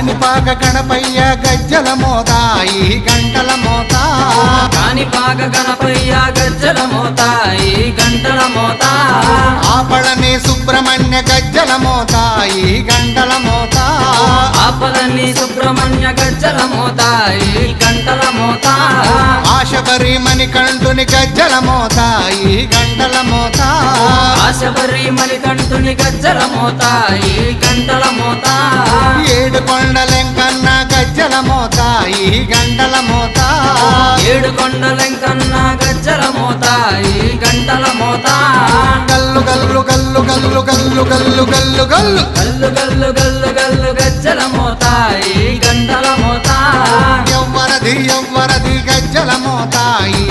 కాణిపాక గణపయ్య గజ్జల మోత ఈ గంటల మోత. కాణిపాక గణపయ్య గజ్జల మోత ఈ గంటల మోత. ఆపళని సుబ్రహ్మణ్య గజ్జల మోత ఈ గంటల మోత. ఆపలని సుబ్రహ్మణ్య గజ్జల మోత ఈ గంటల మోత. ఆశబరి మణికంఠుని గజ్జల మోత ఈ గంటల మోత. ఆశబరి మణికంఠుని గజ్జల మోత ఈ గంటల మోత. మోత ఈ గంటల మోత ఏడు కొండలెంకన్న గజ్జల మోత ఈ గంటల మోత గల్లు గల్లు గల్లు గల్లు గల్లు గల్లు గల్లు గల్లు. గల్లు గల్లు గల్లు గల్లు గజ్జల మోత ఈ గంటల మోత ఎవ్వరది ఎవ్వరది గజ్జల మోత ఈ